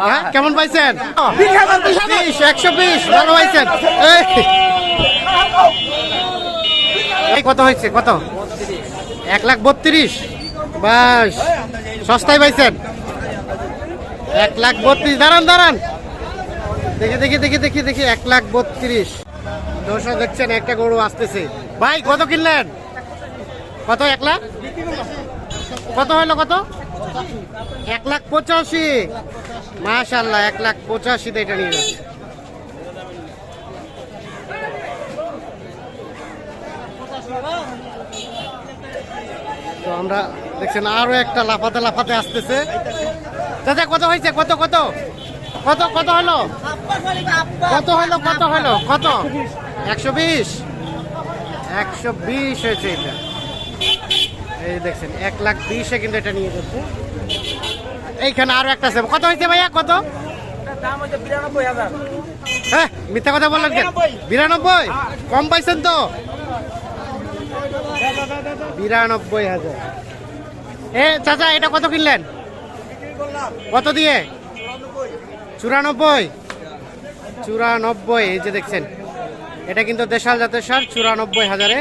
হ্যাঁ কেমন পাইছেন? একশো বিশ, ভালো পাইছেন। কত হয়েছে, কত? এক লাখ বত্রিশ। বাস, সস্তায় পাইছেন। এক লাখ বত্রিশ, দাঁড়ান দাঁড়ান। দেখি দেখি দেখি দেখি দেখি, এক লাখ বত্রিশ। দর্শক দেখছেন, একটা গরু আসতেছে। ভাই, কত কিনলেন? কত, এক লাখ? কত হলো কত? এক লাখ পঁচাশি। মাশাল্লাহ এক লাখ পঁচাশিতে এটা নিয়ে তো আমরা দেখছেন আরও একটা লাফাতে লাফাতে আসতেছে। দাদা কত হয়েছে? কত কত? কত কত হলো? কত হলো কত হলো? কত? একশো বিশ। একশো বিশ হয়েছে এটা। এই দেখছেন, এক লাখ বিশে কিন্তু এটা নিয়ে যাচ্ছে। এইখানে আরও একটা আছে। কত হয়েছে ভাইয়া? কত? হ্যাঁ মিথ্যা কথা বললেন কেন? বিরানব্বই? কম পাইছেন তো? বিরানব্বই হাজার। এ, চাচা, এটা কত কিনলেন? কত দিয়ে? চুরানব্বই। চুরানব্বই, এই যে দেখছেন। এটা কিন্তু দেশাল জাতের সার, চুরানব্বই হাজারে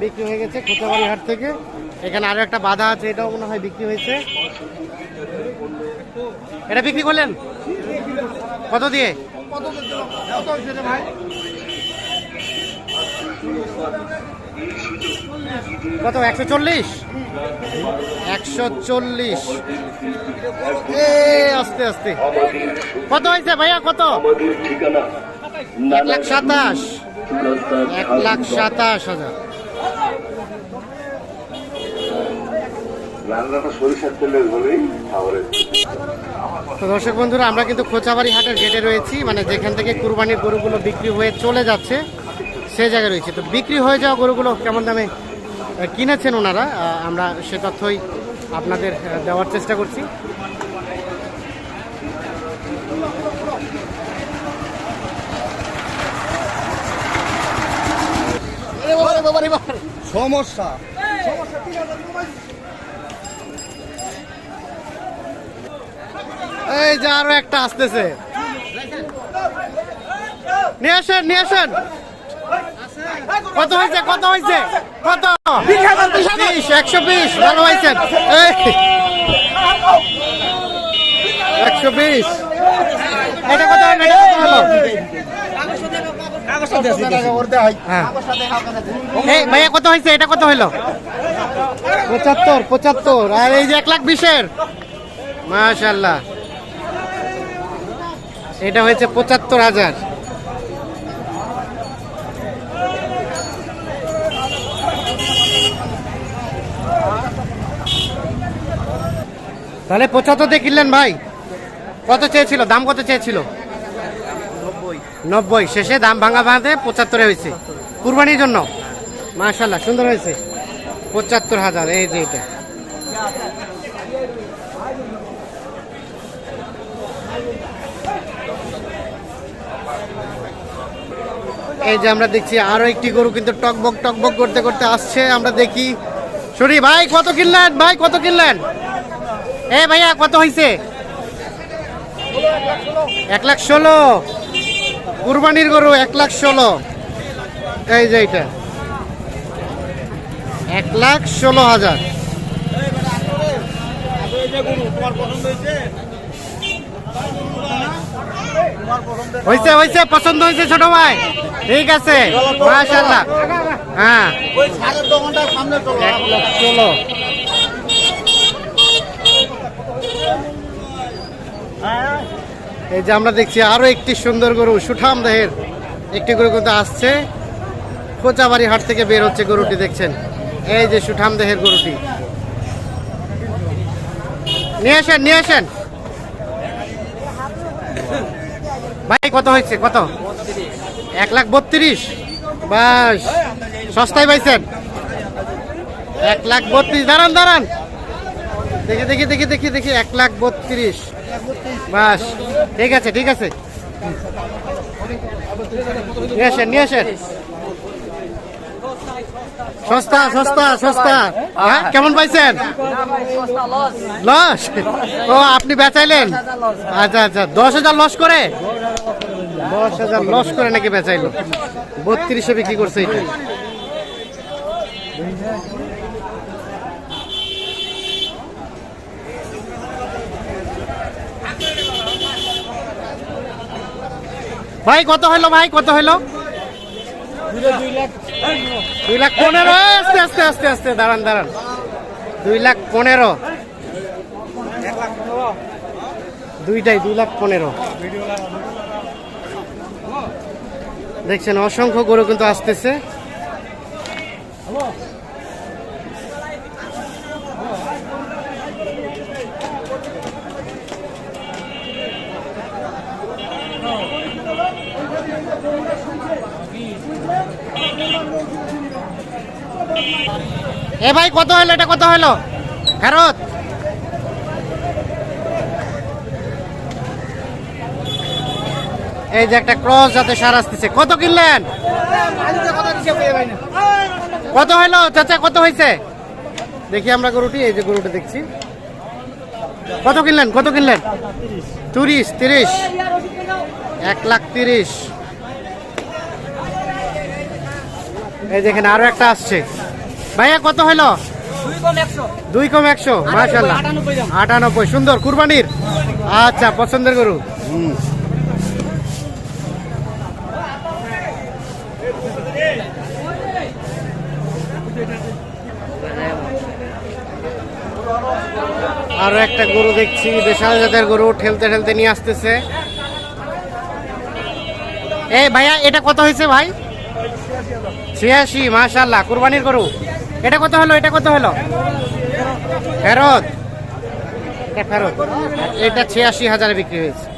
বিক্রি হয়ে গেছে খুঁচাবাড়ি হাট থেকে। এখানে আরও একটা বাধা আছে, এটাও মনে হয় বিক্রি হয়েছে। এটা বিক্রি করলেন? কত দিয়ে? কত, একশো চল্লিশ? একশো চল্লিশ। আস্তে আস্তে। কত হয়েছে ভাইয়া, কত? এক লাখ সাতাশ। এক লাখ সাতাশ হাজার। রান্নাটা সরিষার তেলের হলেই খাবারের তো দর্শক বন্ধুরা আমরা কিন্তু খোঁচাবাড়ি হাটের গেটে রয়েছি মানে যেখান থেকে কুরবানির গরুগুলো বিক্রি হয়ে চলে যাচ্ছে সে জায়গায় রয়েছে। তো বিক্রি হয়ে যাওয়া গরুগুলো কেমন দামে কিনেছেন ওনারা? আমরা সে তথ্যই আপনাদের দেওয়ার চেষ্টা করছি। সমস্যা। এই যে আরও একটা আসতেছে। নিয়ে আসেন নিয়ে আসেন। কত হয়েছে কত হয়েছে? কত? বিশ একশো বিশ ভালো হয়েছেন। এই। একশো বিশ। এটা কত হলো এটা কত হলো হ্যাঁ। ভাইয়া কত হয়েছে? এটা কত হলো পঁচাত্তর পঁচাত্তর। আর এই যে এক লাখ বিশের। মাশাল্লাহ। এটা হয়েছে পঁচাত্তর হাজার। তাহলে পঁচাত্তর দিয়ে কিনলেন ভাই? কত চেয়েছিল? দাম কত চেয়েছিল? নব্বই। শেষে দাম ভাঙা ভাঙাতে পঁচাত্তরে হয়েছে। কুরবানির জন্য? মাশাল্লাহ সুন্দর হয়েছে। পঁচাত্তর হাজার, এই যে এটা। এই যে আমরা দেখছি আরও একটি গরু কিন্তু টকবক টকবক করতে করতে আসছে, আমরা দেখি। সরি ভাই, কত কিনলেন? ভাই, কত কিনলেন? এ ভাইয়া, কত হয়েছে এক লাখ ষোলো। কুরবানির গরু এক লাখ ষোলো। এই যে এটা এক লাখ ষোলো হাজার। হয়েছে হয়েছে পছন্দ হয়েছে ছোট ভাই। ঠিক আছে হ্যাঁ। চলো এই যে আমরা দেখছি আরও একটি সুন্দর গরু, সুঠাম দেহের একটি গরু কিন্তু আসছে। খোঁচাবাড়ি হাট থেকে বের হচ্ছে গরুটি, দেখছেন? এই যে সুঠাম দেহের গরুটি। নিয়ে আসেন নিয়ে আসেন ভাই কত হয়েছে? কত? এক লাখ বত্রিশ। বাস, সস্তায় পাইছেন। এক লাখ বত্রিশ। দাঁড়ান দাঁড়ান। দেখি দেখি দেখি দেখি দেখি। এক লাখ বত্রিশ। বাস, ঠিক আছে ঠিক আছে। নিয়ে আসেন নিয়ে আসেন। সস্তা সস্তা সস্তা। হ্যাঁ কেমন পাইছেন? লস। ও, আপনি বেচাইলেন? আচ্ছা আচ্ছা। দশ হাজার লস করে? দশ হাজার লস করে নাকি বেচাইলো। বত্রিশে বিক্রি করছে এটা ভাই, কত হইল ভাই? কত হইল? দুই লাখ পনেরো। আস্তে আস্তে আস্তে আস্তে, দাঁড়ান দাঁড়ান। দুই লাখ পনেরো। দুইটাই, দুই লাখ পনেরো। দেখছেন অসংখ্য গরু কিন্তু আসতেছে। এ ভাই কত হলো এটা কত হলো ফেরত? এই যে একটা ক্রস যাতে সার আসতেছে। কত কিনলেন? কত হলো চাচা, কত হয়েছে দেখি আমরা গরুটি, এই যে গরুটা দেখছি। কত কিনলেন? কত কিনলেন? তিরিশ তিরিশ। এক লাখ তিরিশ। এই দেখেন আরও একটা আসছে। ভাইয়া, কত হলো দুই কম একশো। আটানব্বই আটানব্বই। সুন্দর, কুরবানির। আচ্ছা পছন্দের গরু। হুম। আরও একটা গরু দেখছি দেশাল জাতের গরু ঠেলতে ঠেলতে নিয়ে আসতেছে। এই ভাইয়া, এটা কত হয়েছে ভাই? ছিয়াশি মাশাল্লাহ কুরবানির গরু। এটা কত হলো, এটা কত হলো? ফেরত। এটা ফেরত। এটা ছিয়াশি হাজারে বিক্রি হয়েছে।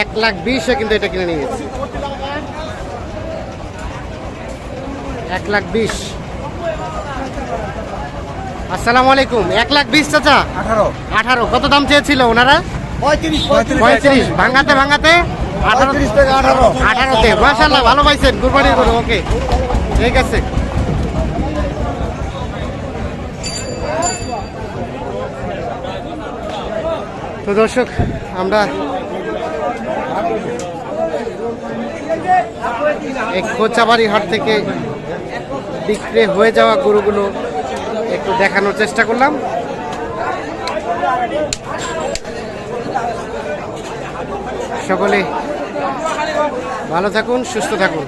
এক লাখ বিশে কিন্তু এটা কিনে নিয়ে গেছে। এক লাখ বিশ। আসসালামু আলাইকুম। এক লাখ বিশ চাচা? আঠারো। আঠারো। কত দাম চেয়েছিল ওনারা? পঁয়ত্রিশ। ভাঙাতে ভাঙাতে? আঠারোতে। মাসাল্লাহ ভালো পাইছেন। কুরবানির গরু ওকে। ঠিক আছে। তো দর্শক আমরা এই খোঁচাবাড়ি হাট থেকে বিক্রি হয়ে যাওয়া গরুগুলো একটু দেখানোর চেষ্টা করলাম। সকলে ভালো থাকুন, সুস্থ থাকুন।